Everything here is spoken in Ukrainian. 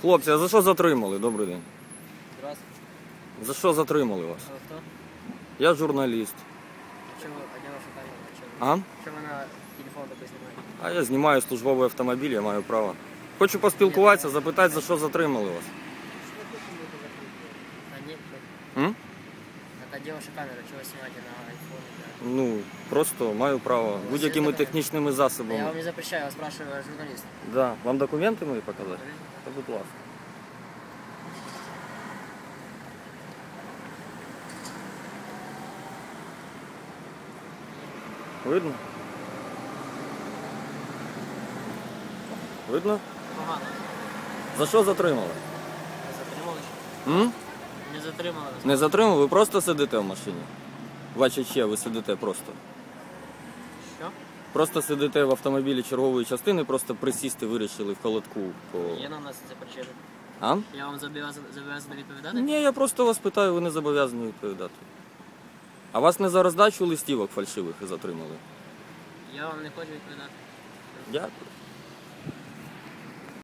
Хлопці, а за що затримали? Добрий день. Здравствуйте. За що затримали вас? А вы кто? Я журналіст. Чего вы, а где ваша камера? Чего, А? Чего вы на телефон такой снимаете? А я знімаю службовий автомобіль, я маю право. Хочу поспілкуватися, запитати, за що затримали вас. А нет, М? Так а где ваша камера? Чего вы снимаете на iPhone? Ну, просто маю право. Будь-якими технічними Да? Я вам не запрещаю, я спрашиваю, журналист. Да. Вам документи мої показати? Та будь ласка. Видно? Видно? Погано. За що затримали? Затримали? М? Не затримали. Не затримали, ви просто сидите в машині. Бачу, ще ви сидите просто. Що? Просто сидите в автомобілі чергової частини, просто присісти вирішили в холодку. По... Є на нас це причина. А? Я вам зобов'язаний відповідати? Ні, я просто вас питаю, ви не зобов'язані відповідати. А вас не за роздачу листівок фальшивих затримали? Я вам не хочу відповідати. Дякую.